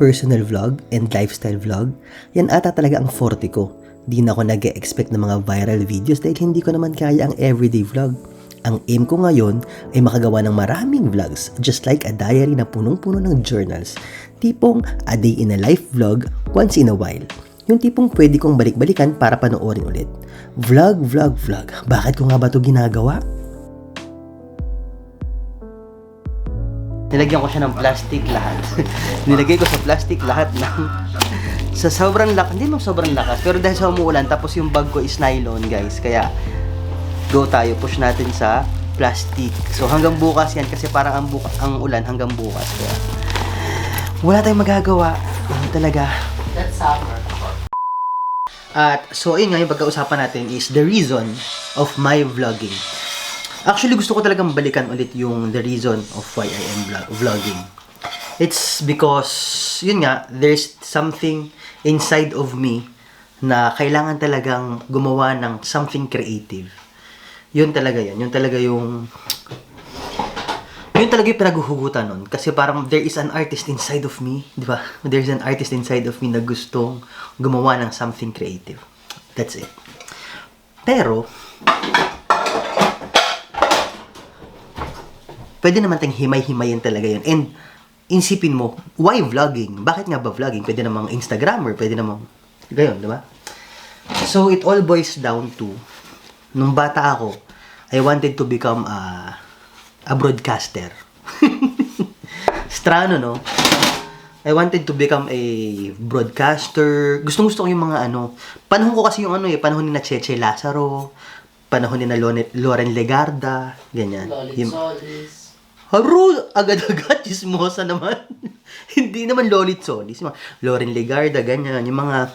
personal vlog and lifestyle vlog, yan ata talaga ang forte ko. Di na ako nag expect ng mga viral videos dahil hindi ko naman kaya ang everyday vlog. Ang aim ko ngayon ay makagawa ng maraming vlogs, just like a diary na punong-puno ng journals. Tipong a day in a life vlog once in a while. Yung tipong pwede kong balik-balikan para panoorin ulit. Vlog, vlog, vlog. Bakit ko nga ba ito ginagawa? Nilagyan ko siya ng plastic lahat. Nilagay ko sa plastic lahat ng sa sobrang lakas, hindi mo sobrang lakas, pero dahil sa umuulan, tapos yung bag ko is nylon, guys. Kaya, go tayo, push natin sa plastic. So, hanggang bukas yan, kasi parang ang, buka, ang ulan hanggang bukas. Kaya, wala tayong magagawa. Ano talaga. That's summer. At, so, yun nga yung pagkausapan natin is the reason of my vlogging. Actually, gusto ko talagang balikan ulit yung the reason of why I am vlog- vlogging. It's because, yun nga, there's something inside of me na kailangan talagang gumawa ng something creative. Yun talaga yun. Yun talaga yung... Yun talaga yung pinaghuhugutan nun. Kasi parang there is an artist inside of me. Di ba? There's an artist inside of me na gustong gumawa ng something creative. That's it. Pero, pwede naman tayong himay-himayin talaga yun. And, insipin mo, why vlogging? Bakit nga ba vlogging? Pwede namang Instagrammer, pwede namang, gayon, di ba? So, it all boils down to, nung bata ako, I wanted to become a, a broadcaster. Strano, no? I wanted to become a broadcaster. Gustong gusto ko yung mga ano. Panahon ko kasi yung ano eh. Panahon ni na Cheche Lazaro. Panahon ni na Lone- Loren Legarda. Ganyan. Lolit Yung- Solis. Haro! Agad-agad, chismosa naman. Hindi naman Lolit Solis. Mga Loren Legarda, ganyan. Yung mga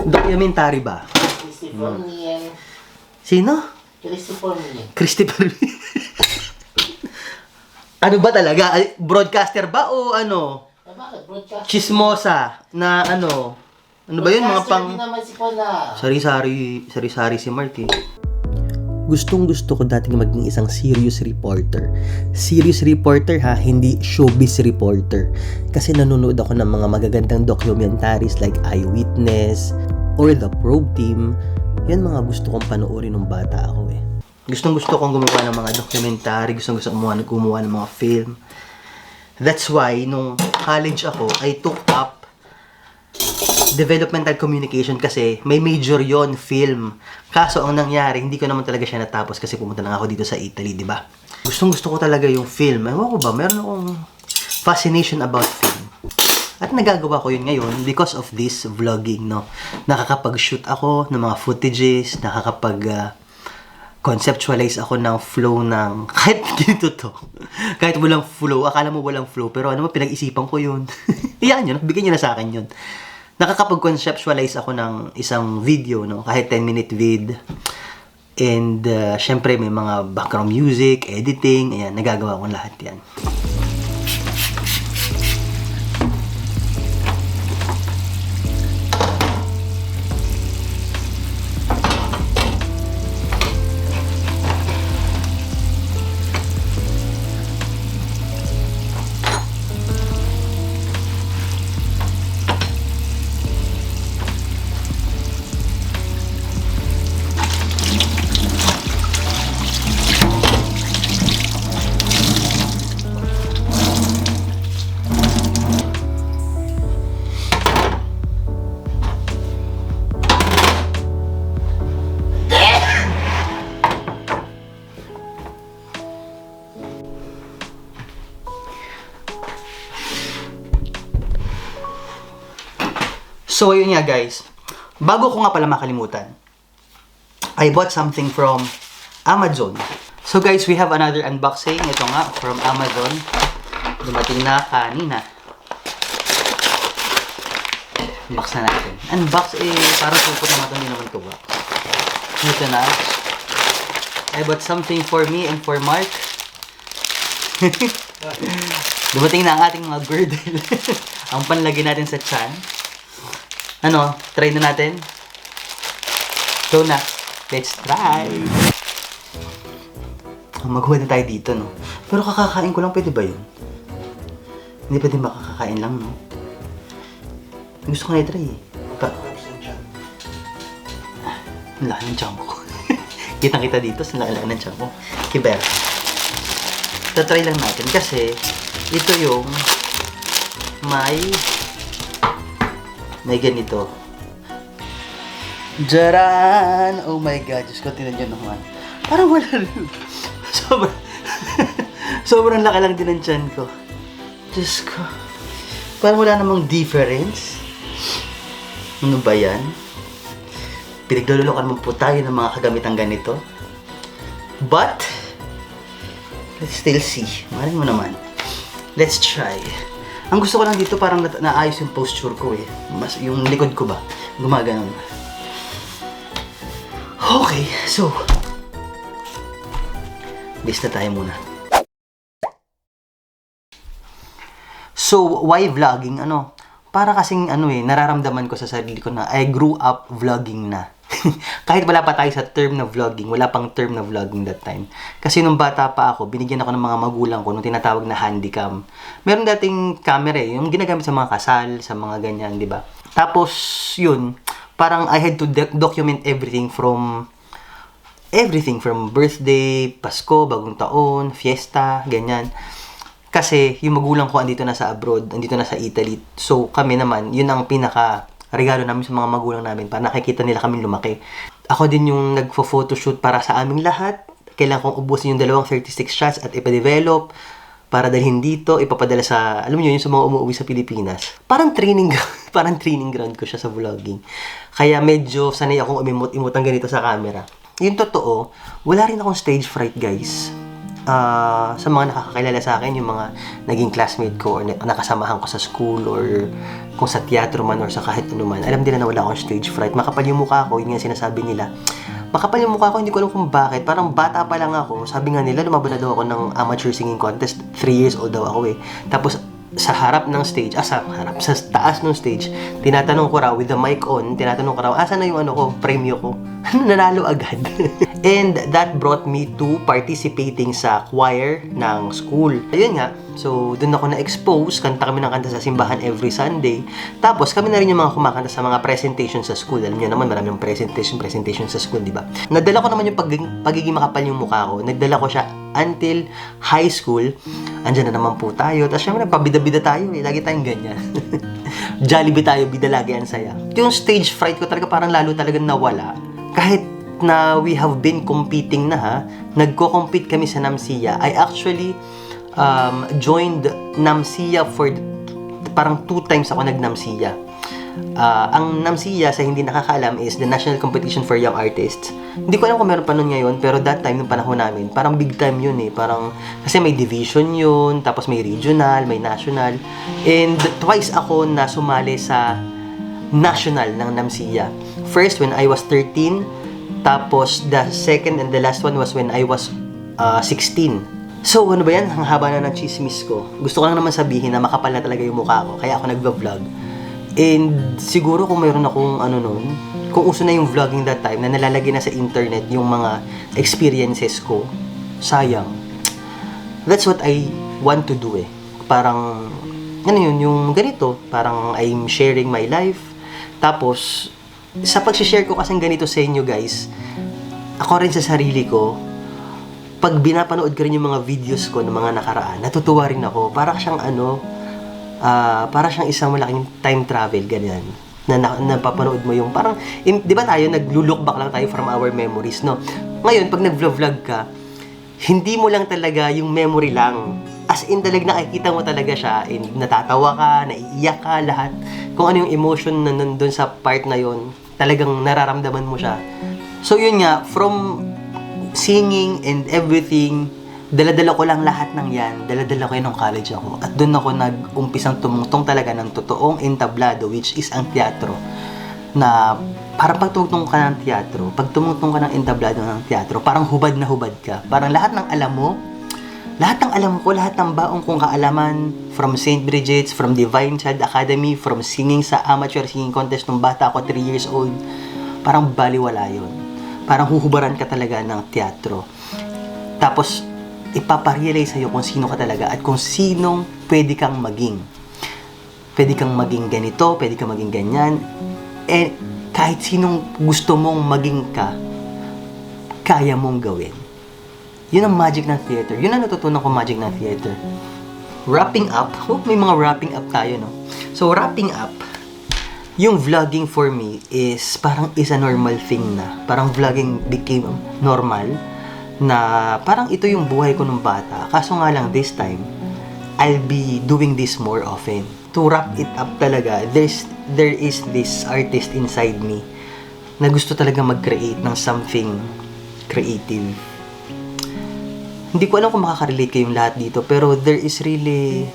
documentary ba? Christopher Niel. Sino? Christopher Niel. Christopher Ano ba talaga? Broadcaster ba o ano? Ah, bakit? Broadcast. Chismosa na ano? Ano ba yun? Mga Broadcaster pang... din naman si Pona. Sari-sari, sari-sari si Mark eh. Gustong gusto ko dating maging isang serious reporter. Serious reporter ha, hindi showbiz reporter. Kasi nanonood ako ng mga magagandang documentaries like Eyewitness or The Probe Team. Yan mga gusto kong panoorin nung bata ako eh. Gustong gusto kong gumawa ng mga documentary, gustong gusto kong gumawa, ng mga film. That's why, nung college ako, I took up developmental communication kasi may major yon film. Kaso ang nangyari, hindi ko naman talaga siya natapos kasi pumunta lang ako dito sa Italy, di ba? Gustong gusto ko talaga yung film. Ewan ko ba, meron akong fascination about film. At nagagawa ko yun ngayon because of this vlogging, no? Nakakapag-shoot ako ng mga footages, nakakapag ah, conceptualize ako ng flow ng kahit ganito to. kahit walang flow, akala mo walang flow, pero ano mo, pinag-isipan ko yun. Iyan yun, bigyan nyo na sa akin yun. Nakakapag-conceptualize ako ng isang video, no? kahit 10 minute vid. And, uh, syempre, may mga background music, editing, ayan, nagagawa ko lahat yan. So, ayun nga guys. Bago ko nga pala makalimutan, I bought something from Amazon. So guys, we have another unboxing. Ito nga, from Amazon. Dumating na kanina. Unbox na natin. Unbox eh, parang supot naman ito, hindi naman ito. Ito na. I bought something for me and for Mark. Dumating na ang ating mga girdle. ang panlagay natin sa chan. Ano, try na natin? So na, let's try! Oh, Maghuwa na tayo dito, no? Pero kakakain ko lang, pwede ba yun? Hindi pwede makakakain lang, no? Gusto ko na i-try eh. Pa- Ang laki ng tiyan ko. Kitang kita dito, sa laki ng ko. Kiber. Tatry lang natin kasi ito yung may may ganito. Jaran! Oh my God, Diyos ko, tinan nyo naman. Parang wala rin. Sobrang, sobrang laki lang din ng tiyan ko. Diyos ko. Parang wala namang difference. Ano ba yan? Pinaglulukan mo po tayo ng mga kagamitang ganito. But, let's still see. Malay mo naman. Let's try. Ang gusto ko lang dito parang na- naayos yung posture ko eh. Mas yung likod ko ba? Gumaganon. Okay, so Bis tayo muna. So, why vlogging? Ano? Para kasing ano eh, nararamdaman ko sa sarili ko na I grew up vlogging na. Kahit wala pa tayo sa term na vlogging, wala pang term na vlogging that time. Kasi nung bata pa ako, binigyan ako ng mga magulang ko nung tinatawag na handycam. Meron dating camera eh, yung ginagamit sa mga kasal, sa mga ganyan, di ba? Tapos, yun, parang I had to doc- document everything from everything from birthday, Pasko, bagong taon, fiesta, ganyan. Kasi yung magulang ko andito na sa abroad, andito na sa Italy. So kami naman, yun ang pinaka regalo namin sa mga magulang namin para nakikita nila kami lumaki. Ako din yung nagfo-photoshoot para sa aming lahat. Kailangan kong ubusin yung dalawang 36 shots at ipa-develop para dalhin dito, ipapadala sa, alam niyo yun, sa mga umuwi sa Pilipinas. Parang training, parang training ground ko siya sa vlogging. Kaya medyo sanay akong umimot-imot ang ganito sa camera. Yung totoo, wala rin akong stage fright, guys. Ah, sa mga nakakakilala sa akin, yung mga naging classmate ko or na- nakasamahan ko sa school or kung sa teatro man or sa kahit ano man, alam nila na wala akong stage fright. Makapal yung mukha ko, yun nga sinasabi nila. Makapal yung mukha ko, hindi ko alam kung bakit. Parang bata pa lang ako. Sabi nga nila, lumaban daw ako ng amateur singing contest. 3 years old daw ako eh. Tapos, sa harap ng stage, ah, sa harap, sa taas ng stage, tinatanong ko raw, with the mic on, tinatanong ko raw, asan na yung ano ko, premyo ko? Nanalo agad. And that brought me to participating sa choir ng school. Ayun nga, so doon ako na-expose, kanta kami ng kanta sa simbahan every Sunday. Tapos kami na rin yung mga kumakanta sa mga presentation sa school. Alam niyo naman, maraming presentation, presentation sa school, di ba? Nadala ko naman yung pagiging, pagiging makapal yung mukha ko. Nagdala ko siya until high school. Andyan na naman po tayo. Tapos syempre, pabida-bida tayo eh. Lagi tayong ganyan. Jollibee tayo, bida lagi ang saya. Yung stage fright ko talaga parang lalo talaga nawala. Kahit na we have been competing na ha, nagko-compete kami sa Namsiya. I actually um, joined Namsiya for parang two times ako nag-Namsiya. Ah, ang NAMSIA, sa hindi nakakaalam, is the National Competition for Young Artists. Hindi ko alam kung meron pa nun ngayon, pero that time, nung panahon namin, parang big time yun eh. Parang, kasi may division yun, tapos may regional, may national. And twice ako na sumali sa national ng NAMSIA. First, when I was 13, tapos the second and the last one was when I was ah, 16. So, ano ba yan? Ang haba na ng chismis ko. Gusto ko lang naman sabihin na makapal na talaga yung mukha ko. Kaya ako nagva-vlog. And siguro kung mayroon akong ano nun, kung uso na yung vlogging that time na nalalagay na sa internet yung mga experiences ko, sayang. That's what I want to do eh. Parang, ano yun, yung ganito, parang I'm sharing my life. Tapos, sa pag-share ko kasing ganito sa inyo guys, ako rin sa sarili ko, pag binapanood ko rin yung mga videos ko ng mga nakaraan, natutuwa rin ako. Para siyang ano, ah para siyang isang malaking time travel, ganyan. Na, na napapanood mo yung parang, in- di ba tayo, naglulook back lang tayo from our memories, no? Ngayon, pag nag-vlog ka, hindi mo lang talaga yung memory lang. As in, talaga nakikita mo talaga siya and natatawa ka, naiiyak ka, lahat. Kung ano yung emotion na nandun sa part na yon talagang nararamdaman mo siya. So yun nga, from singing and everything, daladala ko lang lahat ng yan. Daladala ko yan nung college ako. At doon ako nag-umpisang tumungtong talaga ng totoong entablado, which is ang teatro. Na parang pag tumungtong ka ng teatro, pag tumungtong ka ng entablado ng teatro, parang hubad na hubad ka. Parang lahat ng alam mo, lahat ng alam ko, lahat ng baong kong kaalaman, from St. Bridget's, from Divine Child Academy, from singing sa amateur singing contest nung bata ako, 3 years old, parang baliwala yun. Parang huhubaran ka talaga ng teatro. Tapos, ipaparealize sa'yo kung sino ka talaga at kung sinong pwede kang maging. pwede kang maging ganito, pwede kang maging ganyan. Eh, kahit sinong gusto mong maging ka, kaya mong gawin. Yun ang magic ng theater. Yun ang natutunan ko magic ng theater. Wrapping up. Oh, may mga wrapping up tayo, no? So, wrapping up, yung vlogging for me is parang is a normal thing na. Parang vlogging became normal na parang ito yung buhay ko nung bata. Kaso nga lang this time, I'll be doing this more often. To wrap it up talaga, there's there is this artist inside me na gusto talaga mag-create ng something creative. Hindi ko alam kung makaka-relate kayong lahat dito, pero there is really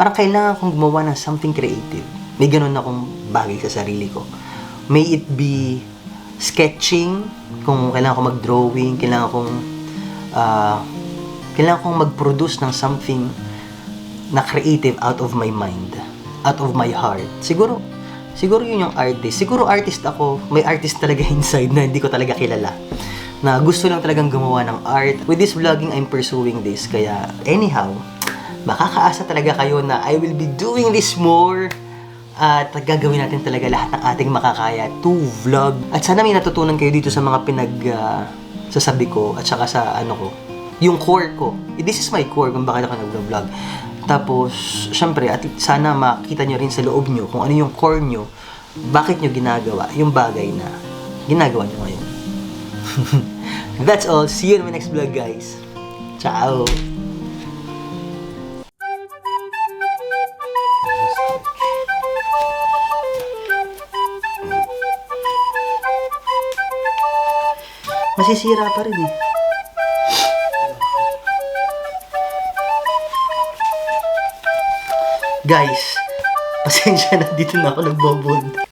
parang kailangan kong gumawa ng something creative. May ganun akong bagay sa sarili ko. May it be sketching, kung kailangan ko mag-drawing, kailangan kong ah, kailangan kong mag-produce ng something na creative out of my mind, out of my heart. Siguro, siguro yun yung artist. Siguro artist ako, may artist talaga inside na hindi ko talaga kilala. Na gusto lang talagang gumawa ng art. With this vlogging, I'm pursuing this. Kaya, anyhow, makakaasa talaga kayo na I will be doing this more at gagawin natin talaga lahat ng ating makakaya to vlog. At sana may natutunan kayo dito sa mga pinag ah, sasabi ko at saka sa ano ko, yung core ko. This is my core kung bakit ako nag-vlog. Tapos, syempre, at sana makita nyo rin sa loob nyo kung ano yung core nyo, bakit nyo ginagawa yung bagay na ginagawa nyo ngayon. That's all. See you in my next vlog, guys. Ciao! Masisira pa rin eh. Guys, pasensya na dito na ako nagbobond.